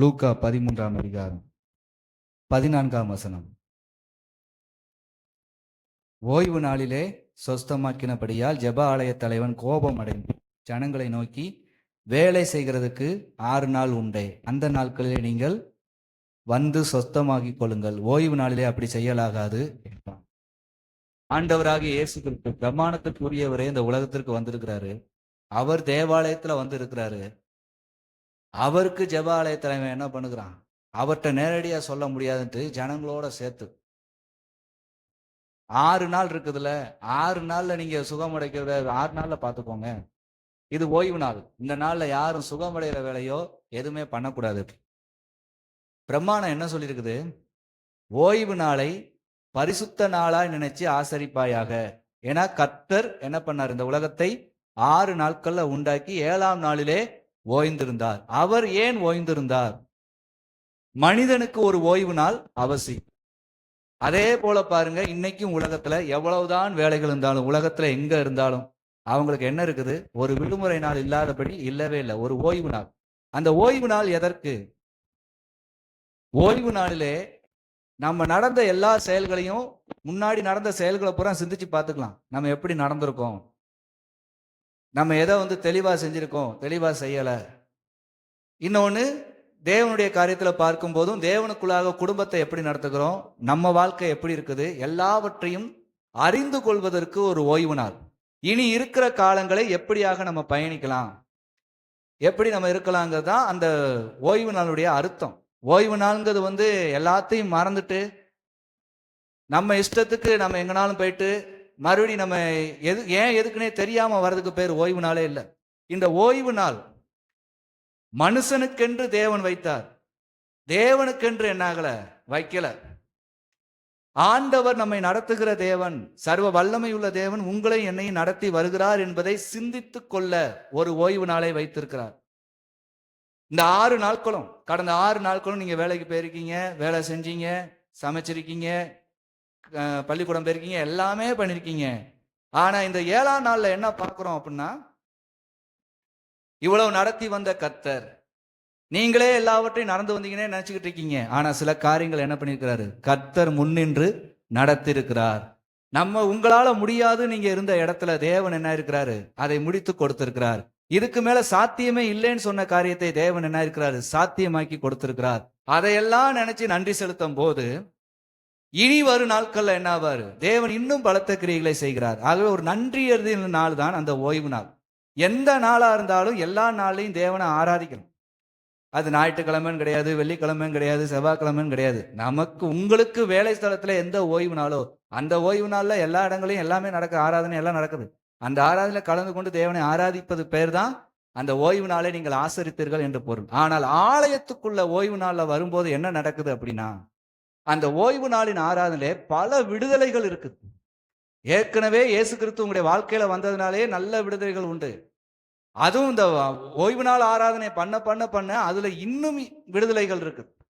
லூக்கா பதிமூன்றாம் அதிகாரம் பதினான்காம் வசனம். ஓய்வு நாளிலே சொஸ்தமாக்கினபடியால் ஜப ஆலய தலைவன் கோபம் அடைந்து ஜனங்களை நோக்கி வேலை செய்கிறதுக்கு ஆறு நாள் உண்டே. அந்த நாட்களிலே நீங்கள் வந்து சொஸ்தமாக்கிக் கொள்ளுங்கள். ஓய்வு நாளிலே அப்படி செய்யலாகாது என்றான். ஆண்டவராகிய இயேசு கிறிஸ்து பிரமாணத்துக்குரியவரே இந்த உலகத்திற்கு வந்திருக்கிறாரு. அவர் தேவாலயத்துல வந்து இருக்கிறாரு அவருக்கு ஜெப ஆலய தலைவன் என்ன பண்ணுகிறான்? அவர்கிட்ட நேரடியாக சொல்ல முடியாதுன்ட்டு ஜனங்களோட சேர்த்து. ஆறு நாள் இருக்குதுல்ல ஆறு நாளில் நீங்கள் சுகமடைக்கிறத ஆறு நாளில் பார்த்துக்கோங்க இது ஓய்வு நாள். இந்த நாளில் யாரும் சுகமடைகிற வேலையோ எதுவுமே பண்ணக்கூடாது. பிரம்மாணம் என்ன சொல்லியிருக்குது? ஓய்வு நாளை பரிசுத்த நாளாய் நினைச்சு ஆசரிப்பாயாக. ஏன்னா கர்த்தர் என்ன பண்ணார்? இந்த உலகத்தை ஆறு நாட்கள்ல உண்டாக்கி ஏழாம் நாளிலே ஓய்ந்திருந்தார். அவர் ஏன் ஓய்ந்திருந்தார்? மனிதனுக்கு ஒரு ஓய்வு நாள் அவசியம். அதே போல பாருங்க இன்னைக்கும் உலகத்துல எவ்வளவுதான் வேலைகள் இருந்தாலும் உலகத்துல எங்க இருந்தாலும் அவங்களுக்கு என்ன இருக்குது? ஒரு விடுமுறை நாள் இல்லாதபடி இல்லவே இல்லை. ஒரு ஓய்வு நாள். அந்த ஓய்வு நாள் எதற்கு? ஓய்வு நாளிலே நம்ம நடந்த எல்லா செயல்களையும் முன்னாடி நடந்த செயல்களை பூரா சிந்திச்சு பார்த்துக்கலாம். நம்ம எப்படி நடந்திருக்கோம்? நம்ம எதை வந்து தெளிவாக செஞ்சுருக்கோம் தெளிவாக செய்யலை. இன்னொன்று தேவனுடைய காரியத்தில் பார்க்கும் போதும் தேவனுக்குள்ளாக குடும்பத்தை எப்படி நடத்துகிறோம் நம்ம வாழ்க்கை எப்படி இருக்குது எல்லாவற்றையும் அறிந்து கொள்வதற்கு ஒரு ஓய்வு நாள். இனி இருக்கிற காலங்களை எப்படியாக நம்ம பயணிக்கலாம் எப்படி நம்ம இருக்கலாங்கிறது தான் அந்த ஓய்வு நாளுடைய அர்த்தம். ஓய்வு நாள்ங்கிறது வந்து எல்லாத்தையும் மறந்துட்டு நம்ம இஷ்டத்துக்கு நம்ம எங்கனாலும் போயிட்டு மறுபடி நம்ம எது ஏன் எதுக்குன்னே தெரியாம வர்றதுக்கு பேர் ஓய்வு நாளே இல்லை. இந்த ஓய்வு நாள் மனுஷனுக்கென்று தேவன் வைத்தார். தேவனுக்கென்று என்னாகல வைக்கல. ஆண்டவர் நம்மை நடத்துகிற தேவன் சர்வ வல்லமை உள்ள தேவன் உங்களை என்னையும் நடத்தி வருகிறார் என்பதை சிந்தித்துக் கொள்ள ஒரு ஓய்வு நாளை வைத்திருக்கிறார். இந்த ஆறு நாட்களும் கடந்த ஆறு நாட்களும் நீங்க வேலைக்கு போயிருக்கீங்க வேலை செஞ்சீங்க சமைச்சிருக்கீங்க பள்ளிக்கூடம் போயிருக்கீங்க எல்லாமே பண்ணிருக்கீங்க. ஆனா இந்த ஏழாம் நாள்ல என்ன பார்க்குறோம் அப்படின்னா இவ்வளவு நடத்தி வந்த கத்தர். நீங்களே எல்லாவற்றையும் நடந்து வந்தீங்கன்னே நினச்சிக்கிட்டு இருக்கீங்க. ஆனா சில காரியங்கள் என்ன பண்ணியிருக்கிறாரு கத்தர் முன்னின்று நடத்திருக்கிறார். நம்ம உங்களால முடியாது நீங்க இருந்த இடத்துல தேவன் என்ன இருக்கிறாரு அதை முடித்து கொடுத்திருக்கிறார். இதுக்கு மேல சாத்தியமே இல்லைன்னு சொன்ன காரியத்தை தேவன் என்ன இருக்கிறாரு சாத்தியமாக்கி கொடுத்திருக்கிறார். அதையெல்லாம் நினைச்சு நன்றி செலுத்தும் போது இனி வரும் நாட்களில் என்ன ஆவார் தேவன் இன்னும் பலத்த கிரியைகளை செய்கிறார். ஆகவே ஒரு நன்றி எழுதின நாள் தான் அந்த ஓய்வு நாள். எந்த நாளாக இருந்தாலும் எல்லா நாளையும் தேவனை ஆராதிக்கணும். அது ஞாயிற்றுக்கிழமைன்னு கிடையாது வெள்ளிக்கிழமைன்னு கிடையாது செவ்வாய்க்கிழமைன்னு கிடையாது. நமக்கு உங்களுக்கு வேலை ஸ்தலத்தில் எந்த ஓய்வு நாளோ அந்த ஓய்வு நாளில் எல்லா இடங்களையும் எல்லாமே நடக்க ஆராதனை எல்லாம் நடக்குது. அந்த ஆராதனையில கலந்து கொண்டு தேவனை ஆராதிப்பது பேர் தான் அந்த ஓய்வு நாளை நீங்கள் ஆசரித்தீர்கள் என்று பொருள். ஆனால் ஆலயத்துக்குள்ள ஓய்வு நாளில் வரும்போது என்ன நடக்குது அப்படின்னா அந்த ஓய்வு நாளின் ஆராதனையிலே பல விடுதலைகள் இருக்குது. ஏற்கனவே இயேசு கிறிஸ்து உங்களுடைய வாழ்க்கையில வந்ததுனாலே நல்ல விடுதலைகள் உண்டு. அதுவும் இந்த ஓய்வு நாள் ஆராதனை பண்ண பண்ண பண்ண அதுல இன்னும் விடுதலைகள் இருக்குது.